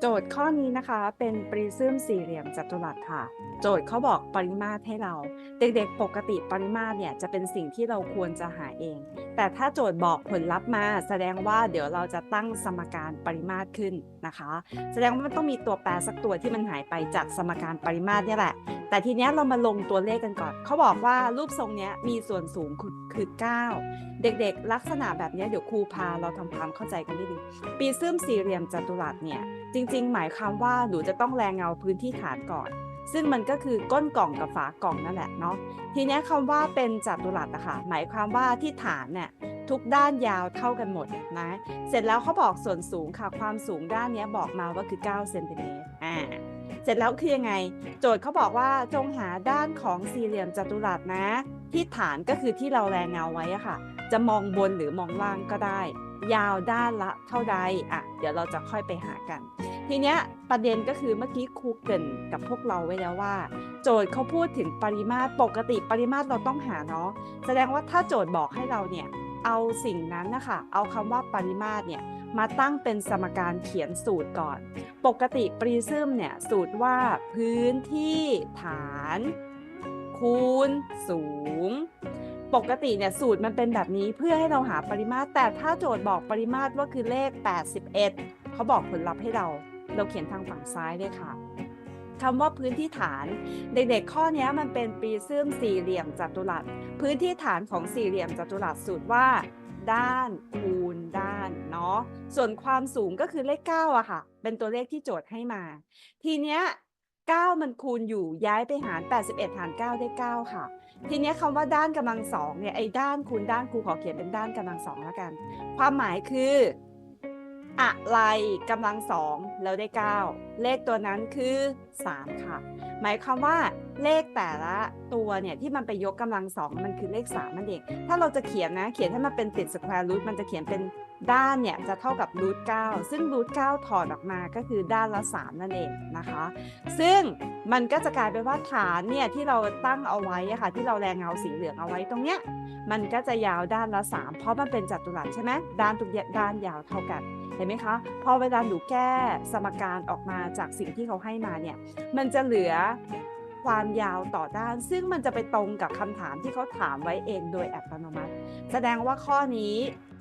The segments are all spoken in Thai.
โจทย์ข้อนี้นะคะเป็นปริซึมสี่เหลี่ยมจัตุรัสค่ะ โจทย์เขาบอกปริมาตรให้เรา เด็กๆ ปกติปริมาตรเนี่ยจะเป็นสิ่งที่เราควรจะหาเอง แต่ถ้าโจทย์บอกผลลัพธ์มา แสดงว่าเดี๋ยวเราจะตั้งสมการปริมาตรขึ้นนะคะ แสดงว่ามันต้องมีตัวแปรสักตัวที่มันหายไปจากสมการปริมาตรเนี่ยแหละ แต่ทีเนี้ยเรามาลงตัวเลขกันก่อนเขาบอกว่ารูปทรงเนี้ยมีส่วนสูงคือคือ9 เด็กๆ ลักษณะแบบนี้เดี๋ยวครูพาเราทำความเข้าใจกันนิดนึงปีซึมสี่เหลี่ยมจัตุรัสเนี่ยจริง ๆ หมายความว่าหนูจะต้องแรงเงาพื้นที่ฐานก่อน ซึ่งมันก็คือก้นกล่องกับฝากล่องนั่นแหละเนาะทีนี้คำว่าเป็นจัตุรัสอะค่ะหมายความว่าที่ฐานเนี่ยทุกด้านยาวเท่ากันหมดนะเสร็จแล้วเขาบอกส่วนสูงค่ะความสูงด้านเนี้ยบอกมาว่าคือ9เซนติเมตรอ่าเสร็จแล้วคือยังไง โจทย์เขาบอกว่าจงหาด้านของสี่เหลี่ยมจัตุรัสนะ ที่ฐานก็คือที่เราแรงเงาไว้อะค่ะ จะมองบนหรือมองล่างก็ได้ ยาวด้านละเท่าใดอะเดี๋ยวเราจะค่อยไปหากัน ทีเนี้ยประเด็นก็คือเมื่อกี้ครูเกินกับพวกเราไว้แล้วว่า โจทย์เขาพูดถึงปริมาตรปกติปริมาตรเราต้องหาเนาะแสดงว่าถ้าโจทย์บอกให้เราเนี่ยเอาสิ่งนั้นนะคะเอาคำว่าปริมาตรเนี่ยมาตั้งเป็นสมการเขียนสูตรก่อน ปกติปริซึมเนี่ยสูตรว่าพื้นที่ฐาน คูณ สูง ปกติเนี่ยสูตรมันเป็นแบบนี้เพื่อให้เราหาปริมาตร แต่ถ้าโจทย์บอกปริมาตรว่าคือเลข 81 เขาบอกผลลัพธ์ให้เรา เราเขียนทางฝั่งซ้ายด้วยค่ะคำว่าพื้นที่ฐาน เด็กๆข้อนี้มันเป็นปริซึมสี่เหลี่ยมจัตุรัส พื้นที่ฐานของสี่เหลี่ยมจัตุรัสสูตรว่า ด้านคูณด้านเนาะส่วนความสูงก็คือเลข9อะค่ะ เป็นตัวเลขที่โจทย์ให้มา ทีเนี้ย 9 มันคูณอยู่ย้ายไปหาร 81 หาร 9 ได้ 9 ค่ะ ทีนี้คำว่าด้านกำลังสองเนี่ยไอ้ด้านคูณด้านครูขอเขียนเป็นด้านกำลังสองแล้วกัน ความหมายคือ อะไรกำลังสองแล้วได้ 9 เลขตัวนั้นคือ 3 ค่ะ หมายความว่าเลขแต่ละตัวเนี่ยที่มันไปยกกำลังสองมันคือเลข3นั่นเองถ้าเราจะเขียนนะเขียนให้มันเป็นติดสแควร์รูทมันจะเขียนเป็น ด้านเนี่ยจะเท่ากับรูท9ซึ่งรูท9ถอดออกมาก็คือด้านละ 3 นั่นเองนะคะ ซึ่งมันก็จะกลายเป็นว่าฐานเนี่ยที่เราตั้งเอาไว้ค่ะที่เราแรงเงาสีเหลืองเอาไว้ตรงเนี้ยมันก็จะยาวด้านละ 3 เพราะมันเป็นจัตุรัสใช่ไหมด้านทุกด้านยาวเท่ากันเห็นไหมคะ พอเวลาหนูแก้สมการออกมาจากสิ่งที่เขาให้มาเนี่ยมันจะเหลือ ความยาวต่อด้าน ซึ่งมันจะไปตรงกับคำถามที่เขาถามไว้เองโดยอัตโนมัติ แสดงว่าข้อนี้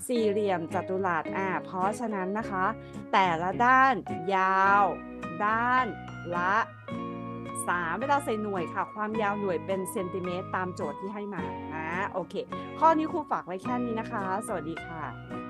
สี่เหลี่ยมจัตุรัสอ่าเพราะฉะนั้นนะคะ แต่ละด้านยาว ด้านละสามเวลาใส่หน่วยค่ะ ความยาวหน่วยเป็นเซนติเมตรตามโจทย์ที่ให้มานะโอเค ข้อนี้ครูฝากไว้แค่นี้นะคะ สวัสดีค่ะ